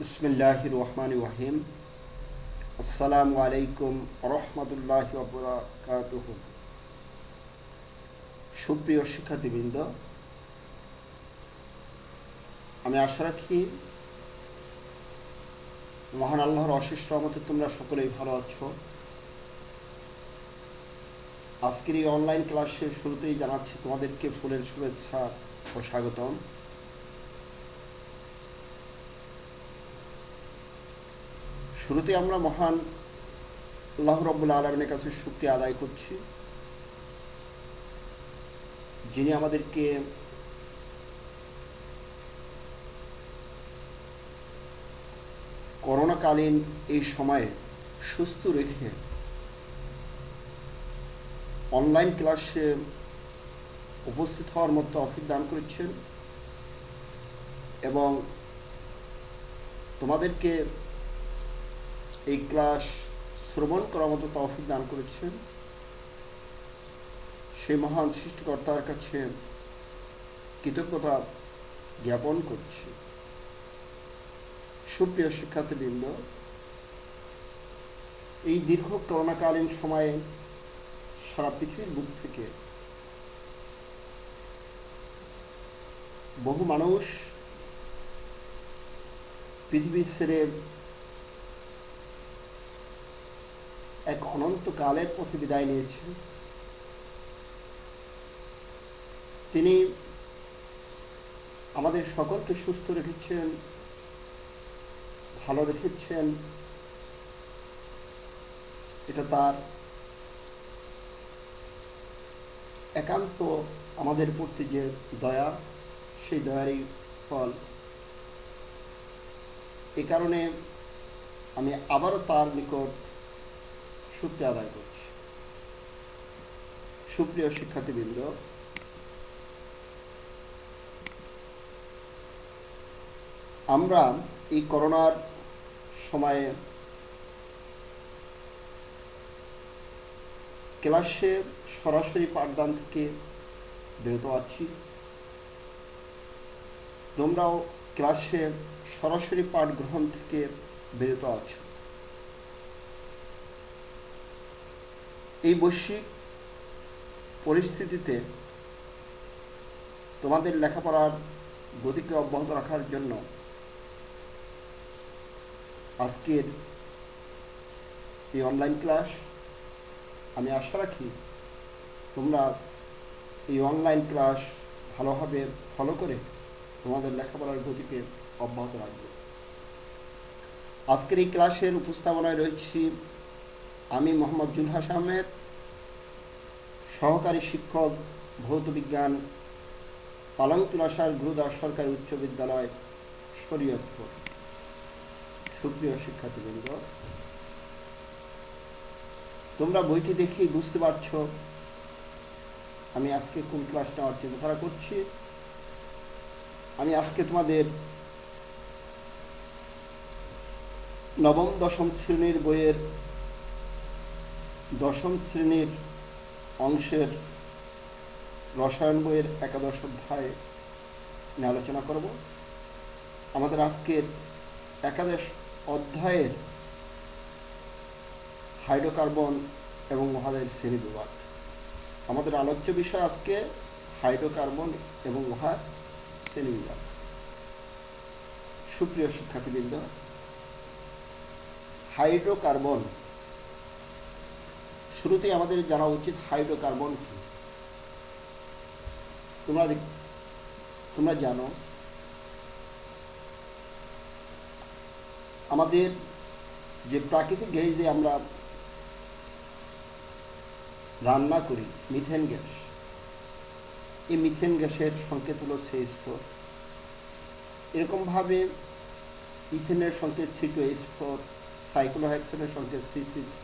বিসমিল্লাহ রহমান রাহিম আসসালামু আলাইকুম রহমতুল্লাহ বরাকাতুহ। সুপ্রিয় শিক্ষার্থীবৃন্দ, আমি আশা রাখি মহান আল্লাহর অশেষ রহমতে তোমরা সকলেই ভালো আছো। আজকের এই অনলাইন ক্লাসের শুরুতেই জানাচ্ছি তোমাদেরকে ফুলের শুভেচ্ছা ও স্বাগতম। শুরুতে আমরা মহান আল্লাহ রব্বুল আলমিনের কাছে শুক্রিয়া আদায় করছি। যিনি আমাদেরকে করোনাকালীন এই সময়ে সুস্থ রেখে অনলাইন ক্লাসে উপস্থিত হওয়ার মতো অফিস দান করেছেন এবং তোমাদেরকে এই ক্লাস শ্রবণ করার মতো তৌফিক দান করেছেন। সেই মহান সৃষ্টিকর্তার কাছে কৃতজ্ঞতা জ্ঞাপন করছি। সুপ্রিয় শিক্ষার্থীবৃন্দ, এই দীর্ঘ করোনাকালীন সময়ে সারা পৃথিবীর বুক থেকে বহু মানুষ পৃথিবী ছেড়ে এক অনন্তকালের পথে বিদায় নিয়েছে তিনি আমাদের সকলকে সুস্থ রেখেছেন, ভালো রেখেছেন। এটা তার একান্ত আমাদের প্রতি যে দয়া, সেই দয়ারই ফল। এ কারণে আমি আবারও তার নিকট শুক্রিয়া আদায় করছি। সুপ্রিয় শিক্ষার্থীবৃন্দ, আমরা এই করোনার সময়ে ক্লাসে সরাসরি পাঠদান থেকে বিরত আছি। তোমরাও ক্লাসে সরাসরি পাঠ গ্রহণ থেকে বিরত আছো। এই বৈশ্বিক পরিস্থিতিতে তোমাদের লেখাপড়ার গতিকে অব্যাহত রাখার জন্য আজকের এই অনলাইন ক্লাস আমি আশা রাখি তোমরা এই অনলাইন ক্লাস ভালোভাবে ফলো করে তোমাদের লেখাপড়ার গতিকে অব্যাহত রাখবে। আজকের এই ক্লাসের উপস্থাপনায় রয়েছি আমি মোহাম্মদ জুলহাস আহমেদ, সহকারী শিক্ষক, ভৌত বিজ্ঞান পালংতুলাসার গুরুদাস সরকারি উচ্চ বিদ্যালয়, শরীয়তপুর। সুপ্রিয় শিক্ষার্থীবৃন্দ, তোমরা বইটি দেখেই বুঝতে পারছ, আমি আজকে কোন ক্লাস নেওয়ার চিন্তাধারা করছি। আমি আজকে তোমাদের নবম, দশম শ্রেণির বইয়ের দশম শ্রেণির অংশের রসায়ন বইয়ের একাদশ অধ্যায় নিয়ে আলোচনা করব। আমাদের আজকের একাদশ অধ্যায়ের হাইড্রোকার্বন এবং উহাদের শ্রেণি বিভাগ। আমাদের আলোচ্য বিষয় আজকে হাইড্রোকার্বন এবং উহার শ্রেণি বিভাগ। সুপ্রিয় শিক্ষার্থীবৃন্দ, হাইড্রোকার্বন শুরুতেই আমাদের জানা উচিত হাইড্রোকার্বন কি। তোমরা তোমরা জানো, আমাদের যে প্রাকৃতিক গ্যাস দিয়ে আমরা রান্না করি, মিথেন গ্যাস। এই মিথেন গ্যাসের সংকেত হলো সেইচ ফোর এরকমভাবে ইথেনের সংকেত সি টু এইচ ফোর সাইক্লোহেক্সেনের সংকেত সি সিক্স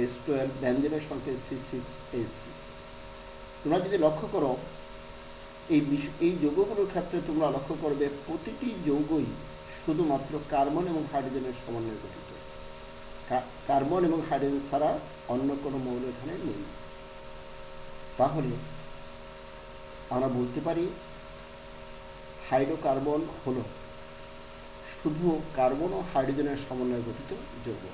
এইচ টুয়েলভ ব্যঞ্জনের সংকেত সি সিক্স এইচ সিক্স তোমরা যদি লক্ষ্য করো, এই এই যৌগগুলোর ক্ষেত্রে তোমরা লক্ষ্য করবে প্রতিটি যৌগই শুধুমাত্র কার্বন এবং হাইড্রোজেনের সমন্বয়ে গঠিত। কার্বন এবং হাইড্রোজেন ছাড়া অন্য কোনো মৌল এখানে নেই। তাহলে আমরা বলতে পারি, হাইড্রোকার্বন হল শুধু কার্বন ও হাইড্রোজেনের সমন্বয়ে গঠিত যৌগ।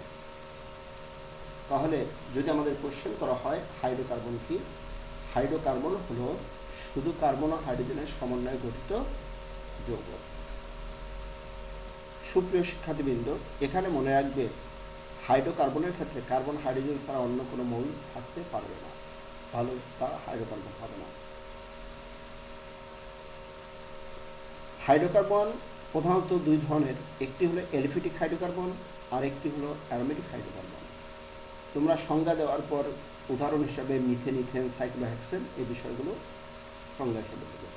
তাহলে যদি আমাদের কোশ্চেন করা হয় হাইড্রোকার্বন কি? হাইড্রোকার্বন হলো শুধু কার্বন ও হাইড্রোজেনের সমন্বয়ে গঠিত যৌগ। সুপ্রিয় শিক্ষার্থীবৃন্দ, এখানে মনে রাখবে হাইড্রোকার্বনের ক্ষেত্রে কার্বন হাইড্রোজেন ছাড়া অন্য কোনো মৌল থাকতে পারবে না। তাহলে তা হাইড্রোকার্বন হবে না। হাইড্রোকার্বন প্রধানত দুই ধরনের, একটি হলো এলিফিটিক হাইড্রোকার্বন আর একটি হলো অ্যারোমেটিক হাইড্রোকার্বন তোমরা সংজ্ঞা দেওয়ার পর উদাহরণ হিসাবে মিথেন ইথেন সাইক্লোহেক্সেন এই বিষয়গুলো সংজ্ঞা হিসাবে দেবে।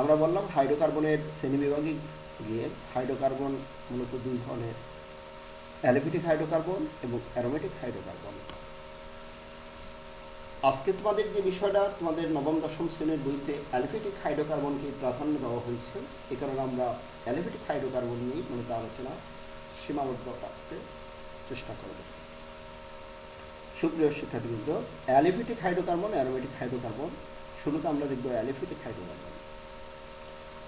আমরা বললাম হাইড্রোকার্বনের শ্রেণীবিভাগে গিয়ে হাইড্রোকার্বন মূলত দুই ধরনের অ্যালিফিটিক হাইড্রোকার্বন এবং অ্যারোমেটিক হাইড্রোকার্বন। আজকে তোমাদের যে বিষয়টা, তোমাদের নবম, দশম শ্রেণির বইতে অ্যালিফিটিক হাইড্রোকার্বনকে প্রাধান্য দেওয়া হয়েছে, এ কারণে আমরা অ্যালিফিটিক হাইড্রোকার্বন নিয়েই মূলত আলোচনা সীমাবদ্ধ রাখতে চেষ্টা করব। সুপ্রিয় শিক্ষার্থীবৃন্দ, অ্যালিফিটিক হাইড্রোকার্বন, অ্যারোমেটিক হাইড্রোকার্বন, শুরুতে আমরা দেখব অ্যালিফিটিক হাইড্রোকার্বন।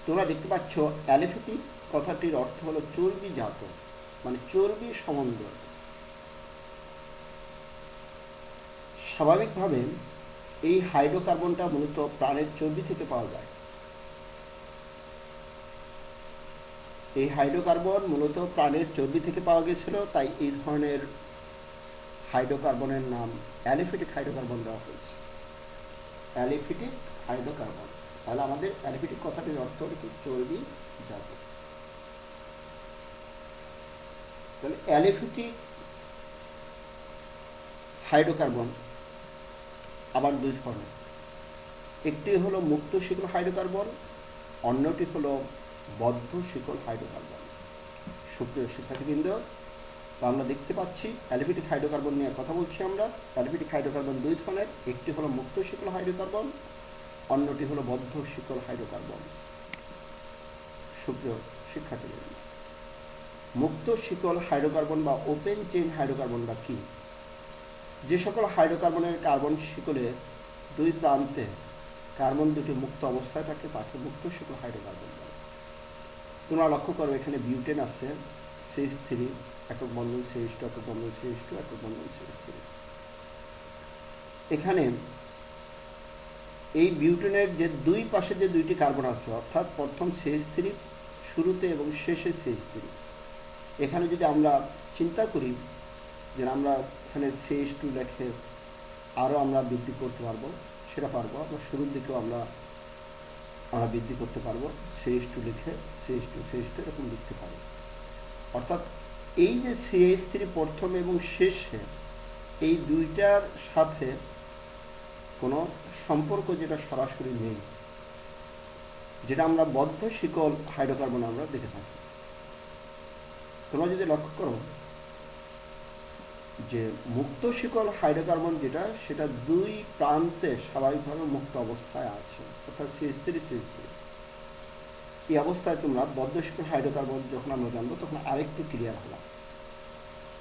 তোমরা দেখতে পাচ্ছ অ্যালিফিটিক কথাটির অর্থ হলো চর্বি জাত মানে চর্বি সম্বন্ধ। স্বাভাবিকভাবে এই হাইড্রোকার্বনটা মূলত প্রাণের চর্বি থেকে পাওয়া যায়। এই হাইড্রোকার্বন মূলত প্রাণের চর্বি থেকে পাওয়া গেছিল, তাই এই ধরনের হাইড্রোকার্বনের নাম, অ্যালিফিটিক হাইড্রোকার্বন দেওয়া হয়েছে। Aliphatic hydrocarbon. তাহলে আমাদের অ্যালিফিটিক কথাটির অর্থ কি? চর্বি জাত। তাহলে অ্যালিফিটিক হাইড্রোকার্বন আবার দুই ধরনের। একটি হলো মুক্ত শিকল হাইড্রোকার্বন, অন্যটি হলো বদ্ধ শিকল হাইড্রোকার্বন। সুপ্রিয় শিক্ষার্থীবৃন্দ তো আমরা দেখতে পাচ্ছি, অ্যালিফিটিক হাইড্রোকার্বন নিয়ে কথা বলছি আমরা। অ্যালিফিটিক হাইড্রোকার্বন দুই ধরনের, একটি হলো মুক্ত শিকল হাইড্রোকার্বন, অন্যটি হলো বদ্ধ শিকল হাইড্রোকার্বন। সুপ্রিয় শিক্ষার্থীবৃন্দ, মুক্ত শিকল হাইড্রোকার্বন বা ওপেন চেইন হাইড্রোকার্বন বা কী? যে সকল হাইড্রোকার্বনের কার্বন শিকলে দুই প্রান্তে কার্বন দুটি মুক্ত অবস্থায় থাকে, তাকে মুক্ত শিকল হাইড্রোকার্বন তোমরা লক্ষ্য করো, এখানে বিউটেন আছে সিএস থ্রি একক বন্ধন সিএস টু একক বন্ধন সিএস টু একক বন্ধন সিএস থ্রি এখানে এই বিউটেনের যে দুই পাশে যে দুইটি কার্বন আছে, অর্থাৎ প্রথম সিএস থ্রি শুরুতে এবং শেষে সিএস থ্রি এখানে যদি আমরা চিন্তা করি যে আমরা এখানে সিএস টু লেখে আরও আমরা বৃদ্ধি করতে পারব, সেটা পারব আমরা শুরুর দিকেও আমরা আমরা বৃদ্ধি করতে পারব সিএস টু লিখে সিএস টু সিএস টু এরকম লিখতে পারি অর্থাৎ এই যে সিএস থ্রি প্রথম এবং শেষে এই দুইটার সাথে কোনো সম্পর্ক যেটা সরাসরি নেই, যেটা আমরা বদ্ধ শিকল হাইড্রোকার্বন আমরা দেখে থাকি। তোমরা যদি লক্ষ্য করো যে মুক্ত শিকল হাইড্রোকার্বন যেটা, সেটা দুই প্রান্তে স্বাভাবিকভাবে মুক্ত অবস্থায় আছে। অর্থাৎ সিএস থ্রি সিএস থ্রি এই অবস্থায় তোমরা বদ্ধ হাইড্রোকার্বন যখন আমরা জানব, তখন আরেকটু ক্লিয়ার হলাম।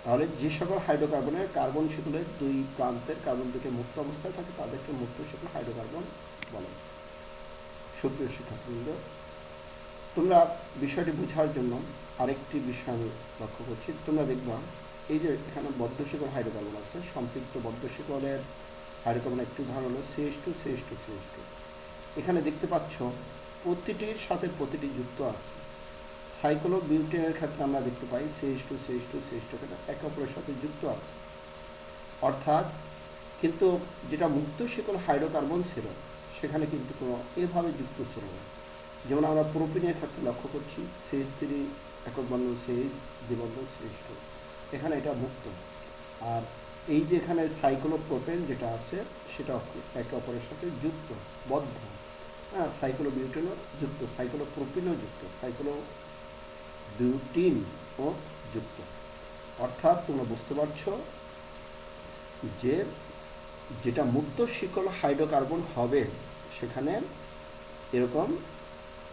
তাহলে যে সকল হাইড্রোকার্বনের কার্বন শিকলের দুই প্রান্তের কার্বন থেকে মুক্ত অবস্থায় থাকে, তাদেরকে মুক্ত শিকল হাইড্রোকার্বন বলে। সুপ্রিয় শিক্ষার্থীবৃন্দ, তোমরা বিষয়টি বোঝার জন্য আরেকটি বিষয় আমি লক্ষ্য করছি। তোমরা দেখবা, এই যে এখানে বদ্ধশিকল হাইড্রোকার্বন আছে, সম্পৃক্ত বদ্ধশিকলের হাইড্রোকার্বন একটি উদাহরণ হলো CS two CS two CS two এখানে দেখতে পাচ্ছ প্রতিটির সাথে প্রতিটি যুক্ত আছে। সাইক্লো বিউটেনের ক্ষেত্রে আমরা দেখতে পাই CS two CS two CS two একে অপরের সাথে যুক্ত আছে। অর্থাৎ কিন্তু যেটা মুক্ত শিকল হাইড্রোকার্বন ছিল, সেখানে কিন্তু কোনো এভাবে যুক্ত ছিল না। যেমন আমরা প্রোপিনের ক্ষেত্রে লক্ষ্য করছি সিএস থ্রি একক বন্ধন সিএস দ্বিবন্ধন টু এখানে এটা মুক্ত। আর এই যে এখানে সাইক্লোপ্রোপেন যেটা আছে সেটা একে অপরের সাথে যুক্ত, বদ্ধ। হ্যাঁ সাইক্লো বিউটেনও যুক্ত সাইক্লো প্রোপিনও যুক্ত সাইক্লো বিউটিন ও যুক্ত অর্থাৎ তোমরা বুঝতে পারছ যে যেটা মুক্ত শিকল হাইড্রোকার্বন হবে, সেখানে এরকম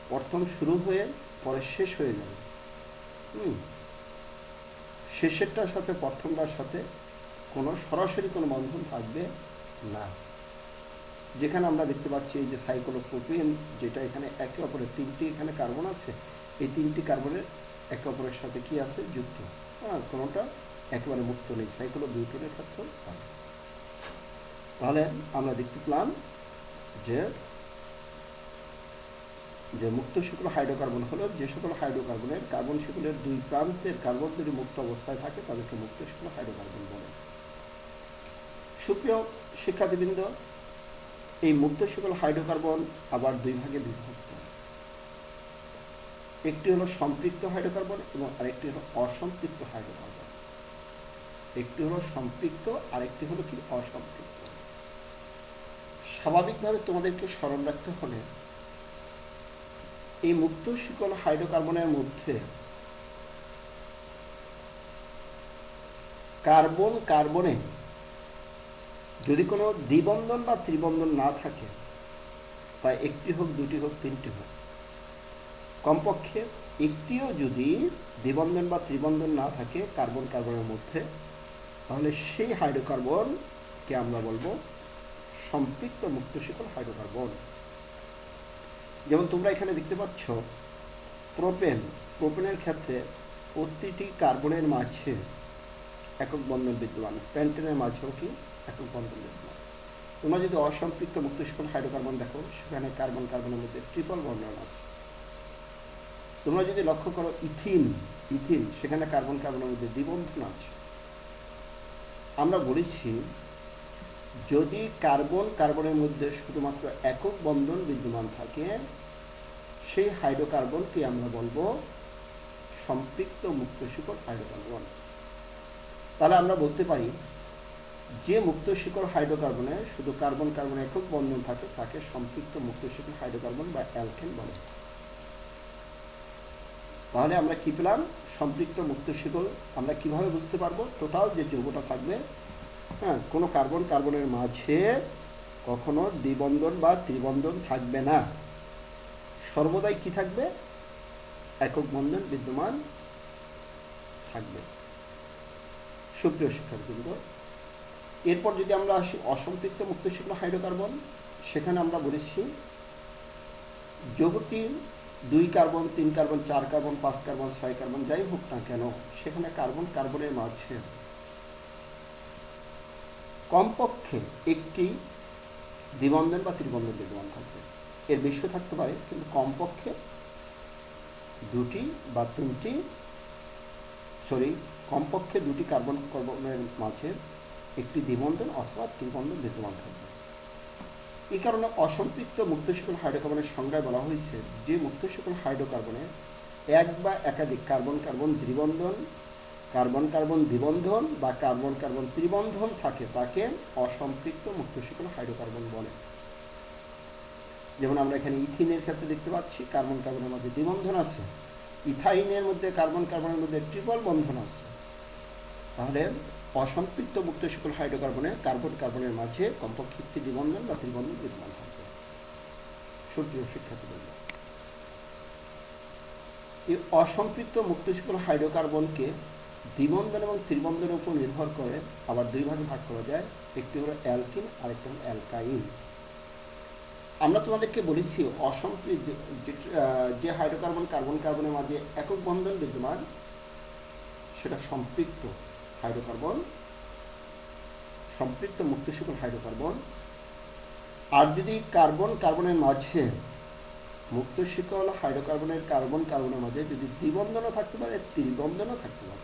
প্রথম শুরু হয়ে পরে শেষ হয়ে যাবে। হুম? শেষেরটার সাথে প্রথমটার সাথে কোনো সরাসরি কোনো বন্ধন থাকবে না। যেখানে আমরা দেখতে পাচ্ছি এই যে সাইক্লোপ্রোপিন, যেটা এখানে একে অপরের তিনটি, এখানে কার্বন আছে। এই তিনটি কার্বনের একে অপরের সাথে কি আছে? যুক্ত। হ্যাঁ কোনোটা? একেবারে মুক্ত নেই। সাইক্লো বিউটনের ক্ষেত্রেও তাই। তাহলে আমরা দেখতে পেলাম যে যে মুক্ত শিকল হাইড্রোকার্বন হলো, যে সকল হাইড্রোকার্বনের কার্বন শিকলের দুই প্রান্তের কার্বন যদি মুক্ত অবস্থায় থাকে, তাদেরকে মুক্ত শিকল হাইড্রোকার্বন বলে। সুপ্রিয় শিক্ষার্থীবৃন্দ এই মুক্ত শিকল হাইড্রোকার্বন আবার দুই ভাগে বিভক্ত। একটি হলো সম্পৃক্ত হাইড্রোকার্বন এবং আরেকটি হলো অসম্পৃক্ত হাইড্রোকার্বন। একটি হলো সম্পৃক্ত, আরেকটি হলো কি অসম্পৃক্ত। স্বাভাবিকভাবে তোমাদেরকে স্মরণ রাখতে হলে এই মুক্ত শিকল হাইড্রোকার্বনের মধ্যে কার্বন, কার্বনে যদি কোনো দ্বিবন্ধন বা ত্রিবন্ধন না থাকে তা একটি হোক, দুটি হোক, তিনটি হোক। কমপক্ষে একটিও যদি দ্বিবন্ধন বা ত্রিবন্ধন না থাকে কার্বন কার্বনের মধ্যে, তাহলে সেই হাইড্রোকার্বনকে আমরা বলব সম্পৃক্ত মুক্ত শিকল হাইড্রোকার্বন। যেমন তোমরা এখানে দেখতে পাচ্ছ, প্রোপেন, প্রোপেনের ক্ষেত্রে প্রতিটি কার্বনের মাঝে একক বন্ধন বিদ্যমান। প্যান্টেনের মাঝেও কি? একক বন্ধন বিদ্যমান তোমরা যদি অসম্পৃক্ত মুক্ত শিকল হাইড্রোকার্বন দেখো, সেখানে কার্বন, কার্বনের মধ্যে ট্রিপল বন্ধন আছে। তোমরা যদি লক্ষ্য করো, ইথিন ইথিন, সেখানে কার্বন, কার্বনের মধ্যে দ্বিবন্ধন আছে। আমরা বলেছি, যদি কার্বন, কার্বনের মধ্যে শুধুমাত্র একক বন্ধন বিদ্যমান থাকে, সেই হাইড্রোকার্বনকে আমরা বলব সম্পৃক্ত মুক্ত শিকড় হাইড্রোকার্বন। তাহলে আমরা বলতে পারি যে মুক্ত শিকড় হাইড্রোকার্বনে, শুধু কার্বন কার্বন একক বন্ধন থাকে, তাকে সম্পৃক্ত মুক্ত শিকড় হাইড্রোকার্বন বা অ্যালকেন বলে। তাহলে আমরা কি পেলাম? সম্পৃক্ত মুক্ত শিকল আমরা কীভাবে বুঝতে পারব? টোটাল যে যৌগটা থাকবে হ্যাঁ কোনো কার্বন কার্বনের মাঝে কখনো দ্বিবন্ধন বা ত্রিবন্ধন থাকবে না। সর্বদাই কি থাকবে? একক বন্ধন বিদ্যমান থাকবে। সুপ্রিয় শিক্ষার্থীবৃন্দ এরপর যদি আমরা আসি অসম্পৃক্ত মুক্ত শিকল হাইড্রোকার্বন, সেখানে আমরা বলেছি যৌগটির দুই কার্বন, তিন কার্বন, চার কার্বন, পাঁচ কার্বন, ছয় কার্বন, যাই হোক না কেন, সেখানে কার্বন কার্বনের মাঝে। কমপক্ষে একটি দ্বিবন্ধন বা ত্রিবন্ধন বিদ্যমান থাকবে এর বেশিও থাকতে পারে, কিন্তু কমপক্ষে দুটি বা তিনটি, সরি, কমপক্ষে দুটি কার্বন কার্বনের মাঝে একটি দ্বিবন্ধন অথবা ত্রিবন্ধন বিদ্যমান থাকবে। এই কারণে অসম্পৃক্ত মুক্তশিকল হাইড্রোকার্বনের সংজ্ঞায় বলা হয়েছে যে মুক্তশিকল হাইড্রোকার্বনে এক বা একাধিক কার্বন কার্বন দ্বিবন্ধন, কার্বন কার্বন দ্বিবন্ধন বা কার্বন কার্বন ত্রিবন্ধন থাকে তাকে অসম্পৃক্ত মুক্তশিকল হাইড্রোকার্বন বলে। যেমন আমরা এখানে ইথিনের ক্ষেত্রে দেখতে পাচ্ছি কার্বন কার্বনের মধ্যে দ্বিবন্ধন আছে, ইথাইনের মধ্যে কার্বন কার্বনের মধ্যে ট্রিপল বন্ধন আছে। তাহলে অসম্পৃক্ত মুক্ত শিকল হাইড্রোকার্বনে কার্বন কার্বনের মাঝে কমপক্ষে একটি দ্বিবন্ধন বা ত্রিবন্ধন বিদ্যমান থাকবে। সুপ্রিয় শিক্ষার্থীবৃন্দ। এই অসম্পৃক্ত মুক্ত শিকল হাইড্রোকার্বনকে দ্বিবন্ধন এবং ত্রিবন্ধনের উপর নির্ভর করে আবার দুই ভাগে ভাগ করা যায়। একটি হলো অ্যালকিন আর একটি হলো অ্যালকাইন। আমরা তোমাদেরকে বলেছি অসম্পৃক্ত যে হাইড্রোকার্বন কার্বন কার্বনের মাঝে একক বন্ধন বিদ্যমান, সেটা সম্পৃক্ত। হাইড্রোকার্বন, সম্পৃক্ত মুক্ত মুক্তশিকল হাইড্রোকার্বন। আর যদি কার্বন কার্বনের মাঝে মুক্তশিকল হাইড্রোকার্বনের কার্বন কার্বনের মাঝে যদি দ্বিবন্ধনও থাকতে পারে, ত্রিবন্ধনও থাকতে পারে।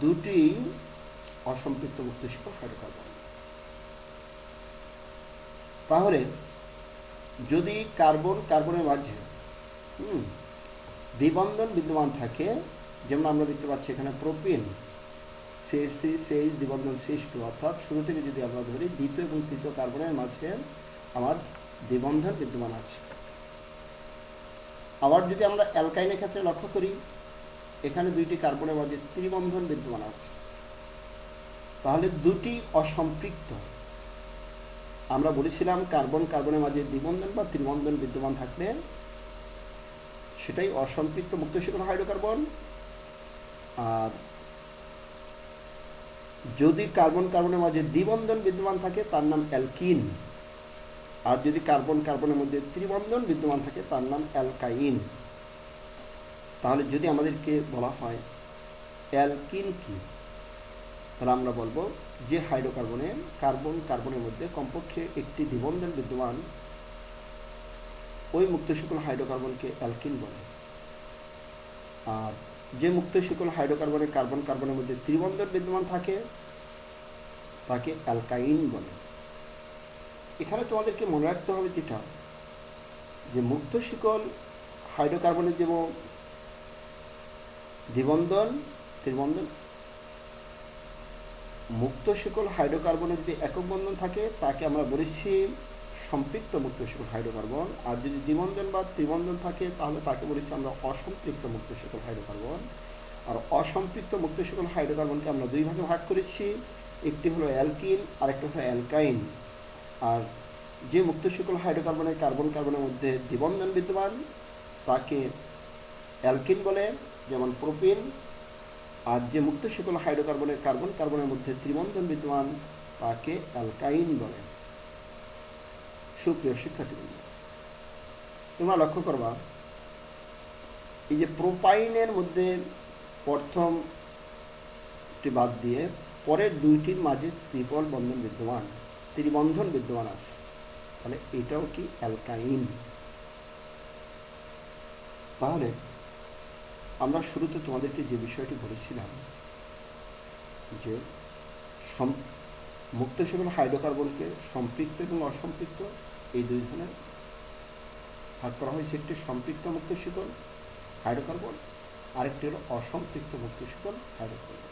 দুটি অসম্পৃক্ত মুক্তশিকল হাইড্রোকার্বন। তাহলে, যদি কার্বন কার্বনের মাঝে দ্বিবন্ধন বিদ্যমান থাকে, যেমন আমরা দেখতে পাচ্ছি এখানে প্রোপিন সিএস থ্রি সিএইচ দ্বিবন্ধন টু অর্থাৎ শুরু থেকে যদি আমরা ধরি, দ্বিতীয় এবং তৃতীয় কার্বনের মাঝে আমার দ্বিবন্ধন বিদ্যমান আছে। আবার যদি আমরা অ্যালকাইনের ক্ষেত্রে লক্ষ্য করি, এখানে দুইটি কার্বনের মাঝে ত্রিবন্ধন বিদ্যমান আছে। তাহলে দুটি অসম্পৃক্ত। আমরা বলেছিলাম কার্বন কার্বনের মাঝে দ্বিবন্ধন বা ত্রিবন্ধন বিদ্যমান থাকলে সেটাই অসম্পৃক্ত মুক্ত মুক্তশিকল হাইড্রোকার্বন। আর যদি কার্বন কার্বনের মাঝে দ্বিবন্ধন বিদ্যমান থাকে, তার নাম অ্যালকিন। আর যদি কার্বন কার্বনের মধ্যে ত্রিবন্ধন বিদ্যমান থাকে, তার নাম অ্যালকাইন। তাহলে যদি আমাদেরকে বলা হয়, অ্যালকিন কি? তাহলে আমরা বলব যে হাইড্রোকার্বনে কার্বন কার্বনের মধ্যে কমপক্ষে একটি দ্বিবন্ধন বিদ্যমান, ওই মুক্ত শিকল হাইড্রোকার্বনকে অ্যালকিন বলে। আর যে মুক্ত শিকল হাইড্রোকার্বনে কার্বন কার্বনের মধ্যে ত্রিবন্ধন বিদ্যমান থাকে, তাকে অ্যালকাইন বলে। এখানে তোমাদেরকে মনে রাখতে হবে যেটা, যে মুক্ত শিকল হাইড্রোকার্বনের যেমন দ্বিবন্ধন, ত্রিবন্ধন, মুক্ত শিকল হাইড্রোকার্বনের যদি একক বন্ধন থাকে, তাকে আমরা বলেছি সম্পৃক্ত মুক্ত শিকল হাইড্রোকার্বন। আর যদি দ্বিবন্ধন বা ত্রিবন্ধন থাকে, তাহলে তাকে বলেছি আমরা অসম্পৃক্ত মুক্ত শিকল হাইড্রোকার্বন। আর অসম্পৃক্ত মুক্ত শিকল হাইড্রোকার্বনকে আমরা দুই ভাগে ভাগ করেছি। একটি হলো অ্যালকিন আর একটা হলো অ্যালকাইন। আর যে মুক্ত শিকল হাইড্রোকার্বনের কার্বন কার্বনের মধ্যে দ্বিবন্ধন বিদ্যমান, তাকে অ্যালকিন বলে, যেমন প্রোপিন। আর যে মুক্ত শিকল হাইড্রোকার্বনের কার্বন কার্বনের মধ্যে ত্রিবন্ধন বিদ্যমান, তাকে অ্যালকাইন বলে। সুপ্রিয় শিক্ষার্থীবৃন্দ, তোমরা লক্ষ্য করবা, এই যে প্রোপাইনের মধ্যে প্রথমটি বাদ দিয়ে পরের দুইটির মাঝে ত্রিপল বন্ধন বিদ্যমান, ত্রিবন্ধন বিদ্যমান আছে। তাহলে এটাও কি অ্যালকাইন? তাহলে আমরা শুরুতে তোমাদেরকে যে বিষয়টি বলেছিলাম যে মুক্ত সেগুলো হাইড্রোকার্বনকে সম্পৃক্ত এবং অসম্পৃক্ত, এই দুই ধরনের ভাগ করা হয়েছে। একটি সম্পৃক্ত মুক্ত শিকল হাইড্রোকার্বন, আরেকটি হলো অসম্পৃক্ত মুক্ত শিকল হাইড্রোকার্বন।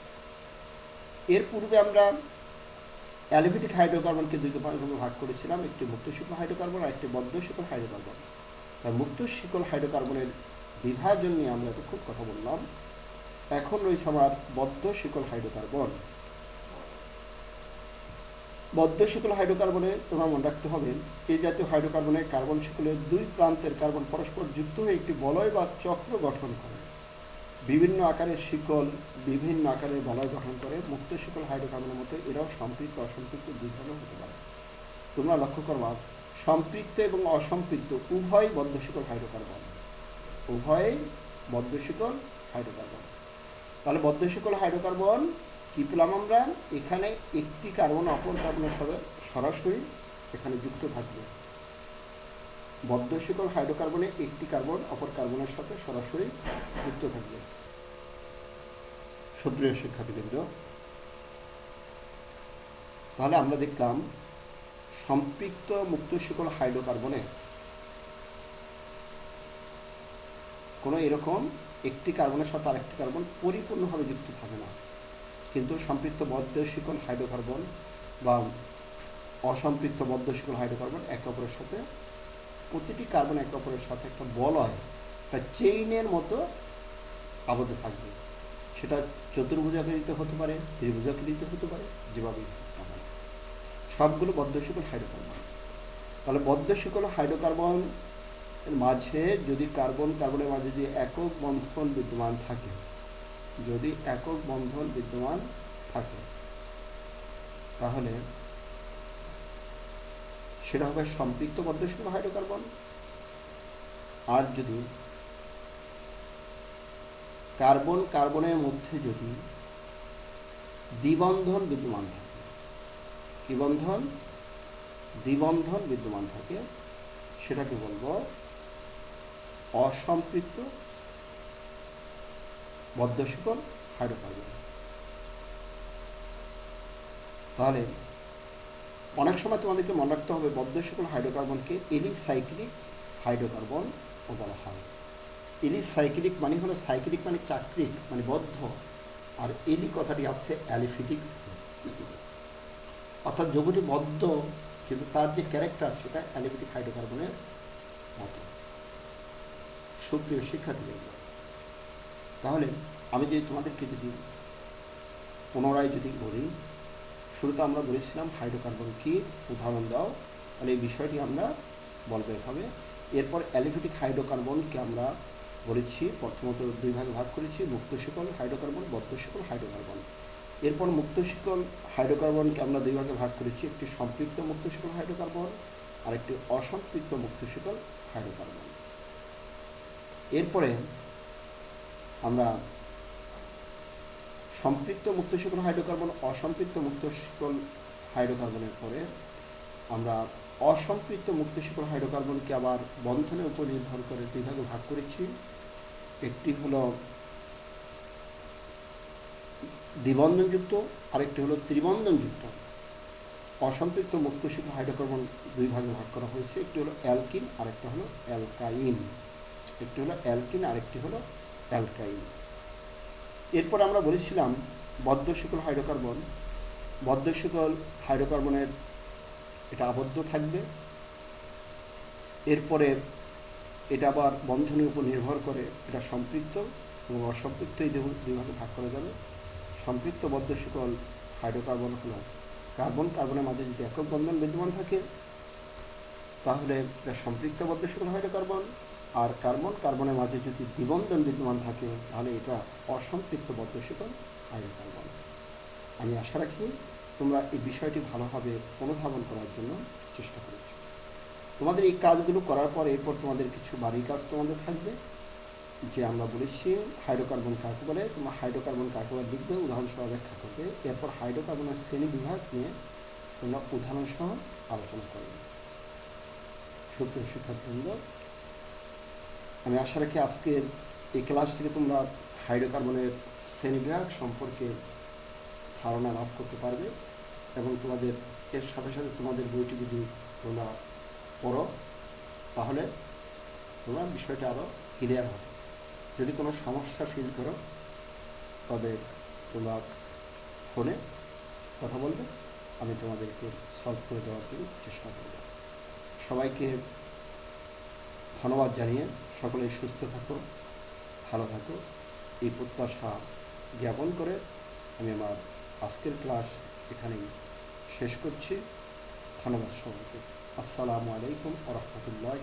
এর পূর্বে আমরা অ্যালিফেটিক হাইড্রোকার্বনকে দুই ভাগে ভাগ করেছিলাম, একটি মুক্ত শিকল হাইড্রোকার্বন আর একটি বদ্ধ শিকল হাইড্রোকার্বন। তাই মুক্ত শিকল হাইড্রোকার্বনের বিভাজন নিয়ে আমরা এতক্ষণ কথা বললাম। এখন রয়েছে আমার বদ্ধ শিকল হাইড্রোকার্বন। বদ্ধ শিকল হাইড্রোকার্বনে তোমার মনে রাখতে হবে এই জাতীয় হাইড্রোকার্বনে কার্বন শিকলের দুই প্রান্তের কার্বন পরস্পর যুক্ত হয়ে একটি বলয় বা চক্র গঠন করে। বিভিন্ন আকারের শিকল বিভিন্ন আকারের বলয় গঠন করে মুক্ত শিকল হাইড্রোকার্বনের মতো এরাও সম্পৃক্ত অসম্পৃক্ত দুই ধরনের হতে পারে। তোমরা লক্ষ্য করবা সম্পৃক্ত এবং অসম্পৃক্ত উভয় বদ্ধ শিকল হাইড্রোকার্বন। উভয় বদ্ধ শিকল হাইড্রোকার্বন। তাহলে বদ্ধ শিকল হাইড্রোকার্বন কি পেলাম আমরা? এখানে একটি কার্বন অপর কার্বনের সাথে সরাসরি এখানে যুক্ত থাকবে। বদ্ধ শিকল হাইড্রোকার্বনে একটি কার্বন, অপর কার্বনের সাথে সরাসরি যুক্ত থাকবে। সুপ্রিয় শিক্ষার্থীবৃন্দ, তাহলে আমরা দেখলাম সম্পৃক্ত মুক্ত শিকল হাইড্রোকার্বনে কোনো এরকম একটি কার্বনের সাথে আরেকটি কার্বন পরিপূর্ণভাবে যুক্ত থাকে না। কিন্তু সম্পৃক্ত বদ্ধ শিকল হাইড্রোকার্বন বা অসম্পৃক্ত বদ্ধ শিকল হাইড্রোকার্বন একে অপরের সাথে, প্রতিটি কার্বন একে অপরের সাথে একটা বলয় একটা চেইনের মতো আবদ্ধ থাকবে। সেটা চতুর্ভুজাকৃতিতে হতে পারে ত্রিভুজাকৃতিতে হতে পারে যেভাবে সবগুলো বদ্ধ শিকল হাইড্রোকার্বন। তাহলে বদ্ধ শিকল হাইড্রোকার্বন মাঝে যদি কার্বন, কার্বনের মাঝে যদি একক বন্ধন বিদ্যমান থাকে যদি একক বন্ধন বিদ্যমান থাকে, তাহলে সেটা হবে সম্পৃক্ত বদ্ধশীল হাইড্রোকার্বন আর যদি কার্বন কার্বনের মধ্যে যদি দ্বিবন্ধন বিদ্যমান থাকে, কি বন্ধন? দ্বিবন্ধন বিদ্যমান থাকে, সেটাকে বলব অসম্পৃক্ত বদ্ধশিকল হাইড্রোকার্বন তাহলে অনেক সময় তোমাদেরকে মনে রাখতে হবে, বদ্ধশিকল হাইড্রোকার্বনকে এলিসাইক্লিক হাইড্রোকার্বন ও বলা হয়। এলিসাইক্লিক মানে হলো সাইক্লিক মানে চাকরিক মানে বদ্ধ, আর এলি কথাটি আছে অ্যালিফিটিক। অর্থাৎ যৌগটি বদ্ধ, কিন্তু তার যে ক্যারেক্টার সেটা অ্যালিফিটিক হাইড্রোকার্বনের মতো। সুপ্রিয় শিক্ষার্থীবৃন্দ তাহলে আমি যদি তোমাদেরকে যদি পুনরায় যদি বলি, শুরুতে আমরা বলেছিলাম হাইড্রোকার্বন কি? উদাহরণ দাও। তাহলে এই বিষয়টি আমরা বলব এভাবে এরপর অ্যালিফিটিক হাইড্রোকার্বনকে আমরা বলেছি, প্রথমত দুই ভাগে ভাগ করেছি, মুক্ত শিকল, হাইড্রোকার্বন, বদ্ধ শিকল, হাইড্রোকার্বন। এরপর মুক্ত শিকল, হাইড্রোকার্বনকে আমরা দুই ভাগে ভাগ করেছি, একটি সম্পৃক্ত মুক্ত শিকল, হাইড্রোকার্বন আর একটি অসম্পৃক্ত মুক্ত শিকল, হাইড্রোকার্বন। এরপরে আমরা সম্পৃক্ত মুক্ত শিকল হাইড্রোকার্বন, অসম্পৃক্ত মুক্ত শিকল হাইড্রোকার্বনের পরে আমরা অসম্পৃক্ত মুক্ত শিকল হাইড্রোকার্বনকে আবার বন্ধনের উপর নির্ভর করে দুই ভাগে ভাগ করেছি। একটি হলো দ্বিবন্ধনযুক্ত, আরেকটি হলো ত্রিবন্ধনযুক্ত। অসম্পৃক্ত মুক্ত শিকল হাইড্রোকার্বন দুই ভাগে ভাগ করা হয়েছে, একটি হলো অ্যালকিন, আরেকটা হলো অ্যালকাইন। একটি হলো অ্যালকিন, আরেকটি হলো অ্যালকাইন এরপর আমরা বলেছিলাম বদ্ধ শিকল হাইড্রোকার্বন। বদ্ধ শিকল হাইড্রোকার্বনের এটা আবদ্ধ থাকবে। এরপরে এটা আবার বন্ধনের উপর নির্ভর করে এটা সম্পৃক্ত এবং অসম্পৃক্ত এই দুই ভাগে করা যাবে। সম্পৃক্ত বদ্ধ শিকল হাইড্রোকার্বন হল কার্বন। কার্বনের মাঝে যদি একক বন্ধন বিদ্যমান থাকে, তাহলে এটা সম্পৃক্ত বদ্ধ শিকল হাইড্রোকার্বন। আর কার্বন, কার্বনের মাঝে যদি দ্বিবন্ধন বিদ্যমান থাকে, তাহলে এটা অসম্পৃক্ত বদ্ধ শিকল হাইড্রোকার্বন আমি আশা রাখি তোমরা এই বিষয়টি ভালোভাবে অনুধাবন করার জন্য চেষ্টা করেছ। তোমাদের এই কাজগুলো করার পর এরপর তোমাদের কিছু বাড়ির কাজ তোমাদের থাকবে, যে আমরা বলেছি হাইড্রোকার্বন কাকে বলে তোমার হাইড্রোকার্বন কাকে বলে লিখবে উদাহরণ সহ ব্যাখ্যা করবে। এরপর হাইড্রোকার্বনের শ্রেণি বিভাগ নিয়ে তোমরা উদাহরণ সহ আলোচনা করবে। সুপ্রিয় শিক্ষার্থীবৃন্দ আমি আশা রাখি আজকের এই ক্লাস থেকে তোমরা হাইড্রোকার্বনের শ্রেণীবিভাগ সম্পর্কে ধারণা লাভ করতে পারবে এবং তোমাদের এর সাথে সাথে তোমাদের বইটি যদি তোমরা পড়ো, তাহলে তোমরা বিষয়টা আরও ক্লিয়ার হবে। যদি কোনো সমস্যা ফিল করো, তবে তোমরা ফোনে কথা বলবে, আমি তোমাদেরকে সলভ করে দেওয়ার জন্য চেষ্টা করব। সবাইকে ধন্যবাদ জানিয়ে সকলে সুস্থ থাকো, ভালো থাকো। এই প্রত্যাশা জ্ঞাপন করে আমি আমার আজকের ক্লাস এখানেই শেষ করছি। ধন্যবাদ সবাইকে। আসসালামু আলাইকুম আ রহমতুল্লাহ